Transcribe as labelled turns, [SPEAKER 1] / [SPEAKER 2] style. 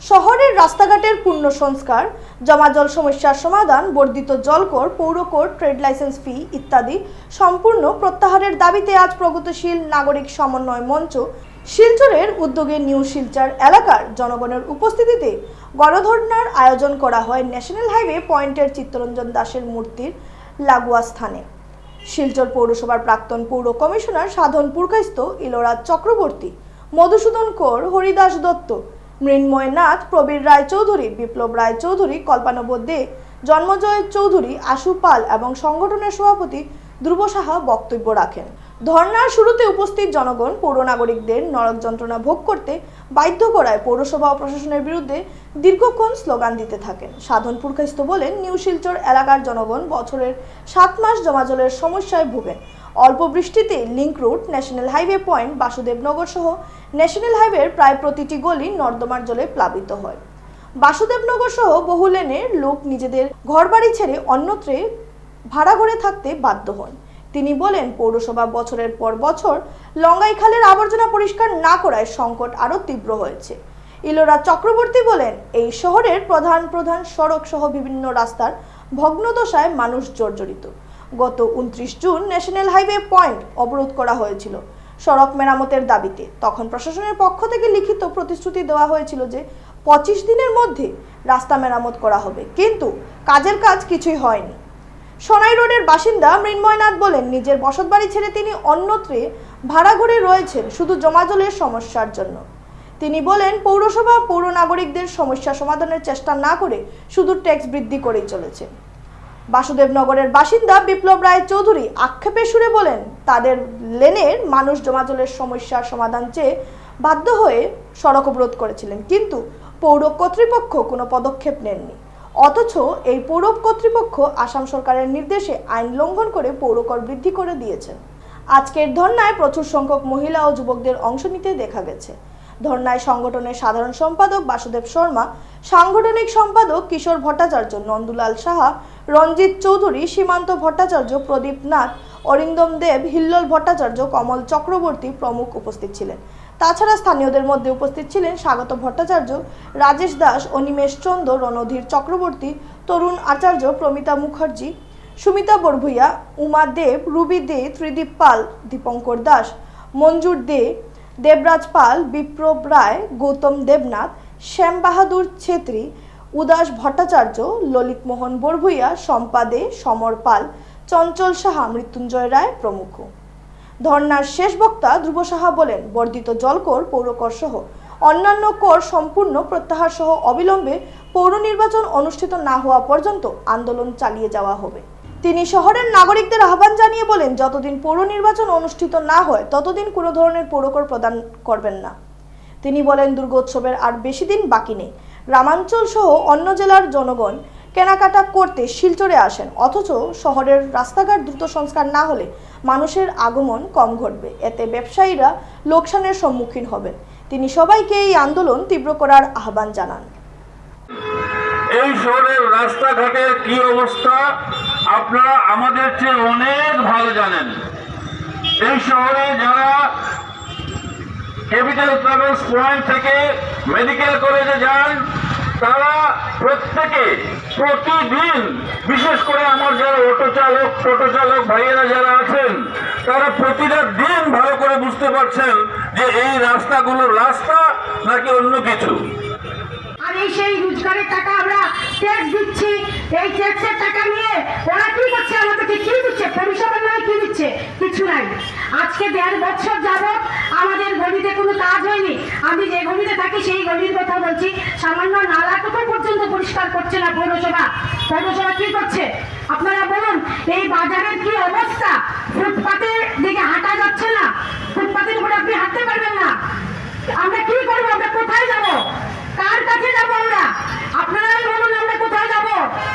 [SPEAKER 1] শহরের রাস্তাঘাটের পূর্ণ সংস্কার জমা জল সমস্যার সমাধান, বর্ধিত জলকর, পৌরকর, ট্রেড লাইসেন্স ফি ইত্যাদি সম্পূর্ণ প্রত্যাহারের দাবিতে আজ প্রগতিশীল নাগরিক সমন্বয় মঞ্চ শিলচরের উদ্যোগে নিউ শিলচর এলাকার জনগণের উপস্থিতিতে গণধর্নার আয়োজন করা হয় ন্যাশনাল হাইওয়ে পয়েন্টের চিত্তরঞ্জন দাসের মূর্তির লাগোয়া স্থানে। শিলচর পৌরসভার প্রাক্তন পৌর কমিশনার সাধন পুরকাইস্ত ইলোরাজ চক্রবর্তী, মধুসূদন কর, হরিদাস দত্ত মৃন্ময় নাথ প্রবীর রায় চৌধুরী বিপ্লব রায় চৌধুরী কল্পানব দে, জন্মজয় চৌধুরী, আশু পাল এবং সংগঠনের সভাপতি ধ্রুব সাহা বক্তব্য রাখেন। ধর্নার শুরুতে উপস্থিত জনগণ পৌর নাগরিকদের নরক যন্ত্রণা ভোগ করতে বাধ্য করায় পৌরসভা ও প্রশাসনের বিরুদ্ধে দীর্ঘক্ষণ স্লোগান দিতে থাকেন। সাধন পুরকাইস্ত বলেন, নিউ শিলচর এলাকার জনগণ বছরের সাত মাস জমাজলের সমস্যায় ভোগেন। অল্প বৃষ্টিতে link route, national highway point, Basudebnagar সহ ন্যাশনাল হাইওয়ের প্রায় প্রতিটি গলি নর্দমার জলে প্লাবিত হয়। বাসুদেবনগর সহ বহু লেনের লোক নিজেদের ঘরবাড়ি ছেড়ে অন্যত্রে ভাড়া ঘরে থাকতে বাধ্য হন। তিনি বলেন, পৌরসভা বছরের পর বছর লঙ্গাই খালের আবর্জনা পরিষ্কার না করায় সংকট আরও তীব্র হয়েছে। ইলোরা চক্রবর্তী বলেন, এই শহরের প্রধান প্রধান সড়ক সহ বিভিন্ন রাস্তার ভগ্নদশায় মানুষ জর্জরিত। গত উনত্রিশ জুন ন্যাশনাল হাইওয়ে পয়েন্ট অবরোধ করা হয়েছিল। সড়ক মেরামতের দাবিতে তখন প্রশাসনের পক্ষ থেকে লিখিত প্রতিশ্রুতি দেওয়া হয়েছিল যে পঁচিশ দিনের মধ্যে রাস্তা মেরামত করা হবে। কিন্তু কাজের কাজ কিছুই হয়নি। সোনাই রোডের বাসিন্দা মৃন্ময়নাথ বলেন, নিজের বসতবাড়ি ছেড়ে তিনি অন্যত্রে ভাড়া ঘরে রয়েছেন শুধু জমাজলের সমস্যার জন্য। তিনি বলেন, পৌরসভা পৌর নাগরিকদের সমস্যা সমাধানের চেষ্টা না করে শুধু ট্যাক্স বৃদ্ধি করেই চলেছে। বাসুদেবনগরের বাসিন্দা বিপ্লব রায় চৌধুরী আক্ষেপের সুরে বলেন, তাদের লেনের মানুষ জমাজলের সমস্যার সমাধান চেয়ে বাধ্য হয়ে সড়ক অবরোধ করেছিলেন, কিন্তু পৌর কর্তৃপক্ষ কোনো পদক্ষেপ নেননি। অথচ এই পৌর কর্তৃপক্ষ আসাম সরকারের নির্দেশে আইন লঙ্ঘন করে পৌরকর বৃদ্ধি করে দিয়েছেন আজকের ধর্নায় প্রচুর সংখ্যক মহিলা ও যুবকদের অংশ নিতে দেখা গেছে। ধর্নায় সংগঠনের সাধারণ সম্পাদক বাসুদেব শর্মা, সাংগঠনিক সম্পাদক কিশোর ভট্টাচার্য, নন্দুলাল সাহা রঞ্জিত চৌধুরী, সীমান্ত ভট্টাচার্য প্রদীপ নাথ, অরিন্দম দেব, হিল্লোল ভট্টাচার্য, কমল চক্রবর্তী প্রমুখ উপস্থিত ছিলেন। তাছাড়া স্থানীয়দের মধ্যে উপস্থিত ছিলেন স্বাগত ভট্টাচার্য, রাজেশ দাস অনিমেষ চন্দ্র, রণধীর চক্রবর্তী, তরুণ আচার্য প্রমিতা মুখার্জি, সুমিতা বরভুইয়া, উমা দেব, রুবি দে, ত্রিদীপ পাল, দীপঙ্কর দাস, মঞ্জুর দে, দেবরাজ পাল বিপ্রব রায়, গৌতম দেবনাথ শ্যাম বাহাদুর ছেত্রী উদাস ভট্টাচার্য ললিত মোহন বরভুইয়া শম্পা দে সমর পাল, চঞ্চল সাহা, মৃত্যুঞ্জয় রায় প্রমুখ। ধর্নার শেষ বক্তা ধ্রুব সাহা বলেন, বর্ধিত জলকর পৌরকর সহ অন্যান্য কর সম্পূর্ণ প্রত্যাহার সহ অবিলম্বে পৌর নির্বাচন অনুষ্ঠিত না হওয়া পর্যন্ত আন্দোলন চালিয়ে যাওয়া হবে। তিনি শহরের নাগরিকদের আহ্বান জানিয়ে বলেন, যতদিন পৌর নির্বাচন অনুষ্ঠিত না হয়, ততদিন কোনো ধরনের পৌরকর প্রদান করবেন না। তিনি বলেন, দুর্গোৎসবের আর বেশি দিন বাকি নেই। গ্রামাঞ্চল সহ অন্য জেলার জনগণ কেনাকাটা করতে শিলচরে আসেন। অথচ শহরের রাস্তাঘাট দ্রুত সংস্কার না হলে মানুষের আগমন কম ঘটবে। এতে ব্যবসায়ীরা লোকসানের সম্মুখীন হবেন। তিনি সবাইকে এই আন্দোলন তীব্র করার আহ্বান জানান।
[SPEAKER 2] এই শহরের রাস্তাঘাটের কি অবস্থা? আপনারা আমাদের চেয়ে অনেক ভালো জানেন। এই শহরে যারা ক্যাপিটাল ট্রাভেলস পয়েন্ট থেকে মেডিকেল কলেজে যান। তারা প্রত্যেকে প্রতিদিন, বিশেষ করে আমার যারা অটো চালক, টোটো চালক ভাইয়েরা যারা আছেন, তারা প্রতিটা দিন ভালো করে বুঝতে পারছেন যে এই রাস্তাগুলো রাস্তা নাকি অন্য কিছু।
[SPEAKER 3] আর এই সেই রোজগারের টাকা আমরা ট্যাক্স দিচ্ছি। এই ট্যাক্সের টাকা নিয়ে ওরা কি করছে? আমাদেরকে কি দিচ্ছে? পরিষেবার নামে কি দিচ্ছে? কিছু নাই। আজকে দেড় বছর যাব আমাদের গলিতে কোনো কাজ হয়নি। আমি যে গলিতে থাকি, সেই গলির কথা বলছি। সামান্য নালাটুকু পর্যন্ত পরিষ্কার করছে না পৌরসভা। পৌরসভা কি করছে? আপনারা বলুন, এই বাজারের কি অবস্থা? ফুটপাতে দিকে হাঁটা যাচ্ছে না। ফুটপাতের উপরে আপনি হাঁটতে পারবেন না। আমরা কি করব? আমরা কোথায় যাব? কার কাছে যাব আমরা? আপনারাই বলুন, আমরা কোথায় যাব?